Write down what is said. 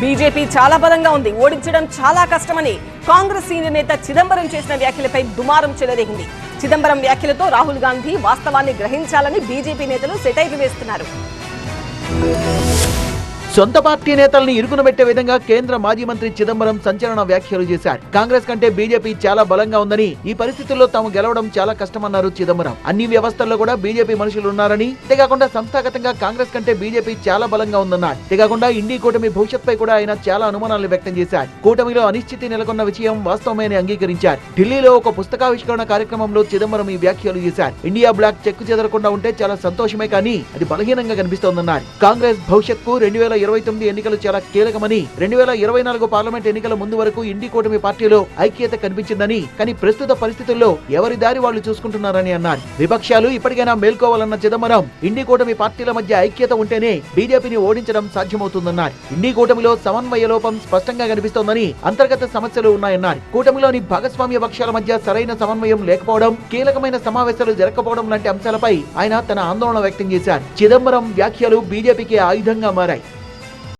BJP చాలా బలంగా ఉంది. ఓడించడం చాలా కష్టమని కాంగ్రెస్ సీనియర్ నేత చిదంబరం చేసిన వ్యాఖ్యలపై దుమారం చెలరేగింది. చిదంబరం వ్యాఖ్యలతో రాహుల్ గాంధీ వాస్తవాన్ని గ్రహించాలని బీజేపీ నేతలు సెటైర్లు వేస్తున్నారు. సొంత పార్టీ నేతల్ని ఇరుకున పెట్టే విధంగా కేంద్ర మాజీ మంత్రి చిదంబరం సంచలన వ్యాఖ్యలు చేశారు. కాంగ్రెస్ కంటే బీజేపీ చాలా బలంగా ఉందని ఈ పరిస్థితుల్లో తాము గెలవడం చాలా కష్టమన్నారు చిదంబరం. అన్ని వ్యవస్థల్లో కూడా బీజేపీ మనుషులు ఉన్నారని అంతేకాకుండా సంస్థాగతంగా కాంగ్రెస్ కంటే బీజేపీ చాలా బలంగా ఉందన్నారు. అంతేకాకుండా ఇండీ కూటమి భవిష్యత్పై కూడా ఆయన చాలా అనుమానాలు వ్యక్తం చేశారు. కూటమిలో అనిశ్చితి నెలకొన్న విషయం వాస్తవమే అని అంగీకరించారు. ఢిల్లీలో ఒక పుస్తకావిష్కరణ కార్యక్రమంలో చిదంబరం ఈ వ్యాఖ్యలు చేశారు. ఇండియా బ్లాక్ చెక్కు చెదరకుండా ఉంటే చాలా సంతోషమే కానీ అది బలహీనంగా కనిపిస్తోందన్నారు. కాంగ్రెస్ భవిష్యత్కు రెండు వేల ఇరవై తొమ్మిది ఎన్నికలు చాలా కీలకమని రెండు వేల ఇరవై నాలుగు పార్లమెంట్ ఎన్నికల ముందు వరకు ఇండి కూటమి పార్టీలో ఐక్యత కనిపించిందని కానీ ప్రస్తుత పరిస్థితుల్లో ఎవరి దారి వాళ్ళు చూసుకుంటున్నారని అన్నారు. విపక్షాలు ఇప్పటికైనా మేల్కోవాలన్న చిదంబరం ఇండి కూటమి పార్టీల మధ్య ఐక్యత ఉంటేనే బీజేపీని ఓడించడం సాధ్యమవుతుందన్నారు. ఇండి కూటమిలో సమన్వయ లోపం స్పష్టంగా కనిపిస్తోందని అంతర్గత సమస్యలు ఉన్నాయన్నారు. కూటమిలోని భాగస్వామ్య పక్షాల మధ్య సరైన సమన్వయం లేకపోవడం కీలకమైన సమావేశాలు జరగకపోవడం లాంటి అంశాలపై ఆయన తన ఆందోళన వ్యక్తం చేశారు. చిదంబరం వ్యాఖ్యలు బీజేపీకి ఆయుధంగా మారాయి.